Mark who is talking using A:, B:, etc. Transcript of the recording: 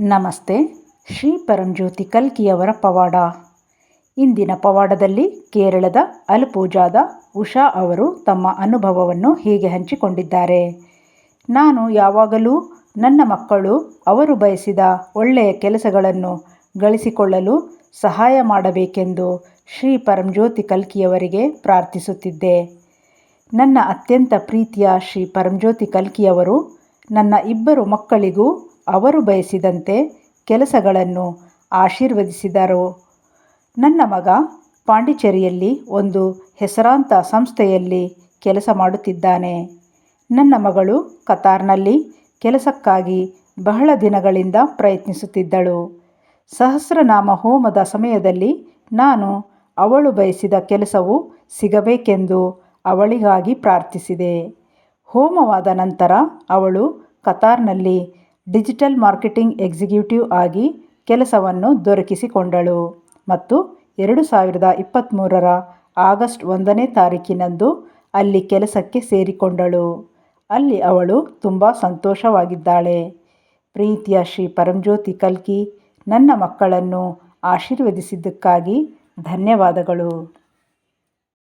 A: ನಮಸ್ತೆ, ಶ್ರೀ ಪರಂಜ್ಯೋತಿ ಕಲ್ಕಿಯವರ ಪವಾಡ. ಇಂದಿನ ಪವಾಡದಲ್ಲಿ ಕೇರಳದ ಅಲ್ಪೂಜಾದ ಉಷಾ ಅವರು ತಮ್ಮ ಅನುಭವವನ್ನು ಹೀಗೆ ಹಂಚಿಕೊಂಡಿದ್ದಾರೆ? ನಾನು ಯಾವಾಗಲೂ ನನ್ನ ಮಕ್ಕಳು, ಅವರು ಬಯಸಿದ ಒಳ್ಳೆಯ ಕೆಲಸಗಳನ್ನು ಗಳಿಸಿಕೊಳ್ಳಲು ಸಹಾಯ ಮಾಡಬೇಕೆಂದು ಶ್ರೀ ಪರಂಜ್ಯೋತಿ ಕಲ್ಕಿಯವರಿಗೆ ಪ್ರಾರ್ಥಿಸುತ್ತಿದ್ದೆ. ನನ್ನ ಅತ್ಯಂತ ಪ್ರೀತಿಯ ಶ್ರೀ ಪರಂಜ್ಯೋತಿ ಕಲ್ಕಿಯವರು ನನ್ನ ಇಬ್ಬರು ಮಕ್ಕಳಿಗೂ ಅವರು ಬಯಸಿದಂತೆ ಕೆಲಸಗಳನ್ನು ಆಶೀರ್ವದಿಸಿದರು. ನನ್ನ ಮಗ ಪಾಂಡಿಚೇರಿಯಲ್ಲಿ ಒಂದು ಹೆಸರಾಂತ ಸಂಸ್ಥೆಯಲ್ಲಿ ಕೆಲಸ ಮಾಡುತ್ತಿದ್ದಾನೆ. ನನ್ನ ಮಗಳು ಕತಾರ್ನಲ್ಲಿ ಕೆಲಸಕ್ಕಾಗಿ ಬಹಳ ದಿನಗಳಿಂದ ಪ್ರಯತ್ನಿಸುತ್ತಿದ್ದಳು. ಸಹಸ್ರನಾಮ ಹೋಮದ ಸಮಯದಲ್ಲಿ ನಾನು ಅವಳು ಬಯಸಿದ ಕೆಲಸವು ಸಿಗಬೇಕೆಂದು ಅವಳಿಗಾಗಿ ಪ್ರಾರ್ಥಿಸಿದೆ. ಹೋಮವಾದ ನಂತರ ಅವಳು ಕತಾರ್ನಲ್ಲಿ ಡಿಜಿಟಲ್ ಮಾರ್ಕೆಟಿಂಗ್ ಎಕ್ಸಿಕ್ಯೂಟಿವ್ ಆಗಿ ಕೆಲಸವನ್ನು ದೊರಕಿಸಿಕೊಂಡಳು ಮತ್ತು ಎರಡು ಸಾವಿರದ ಇಪ್ಪತ್ತ್ಮೂರರ ಆಗಸ್ಟ್ ಒಂದನೇ ತಾರೀಕಿನಂದು ಅಲ್ಲಿ ಕೆಲಸಕ್ಕೆ ಸೇರಿಕೊಂಡಳು. ಅಲ್ಲಿ ಅವಳು ತುಂಬ ಸಂತೋಷವಾಗಿದ್ದಾಳೆ. ಪ್ರೀತಿಯ ಶ್ರೀ ಪರಂಜ್ಯೋತಿ ಕಲ್ಕಿ ನನ್ನ ಮಕ್ಕಳನ್ನು ಆಶೀರ್ವದಿಸಿದ್ದಕ್ಕಾಗಿ ಧನ್ಯವಾದಗಳು.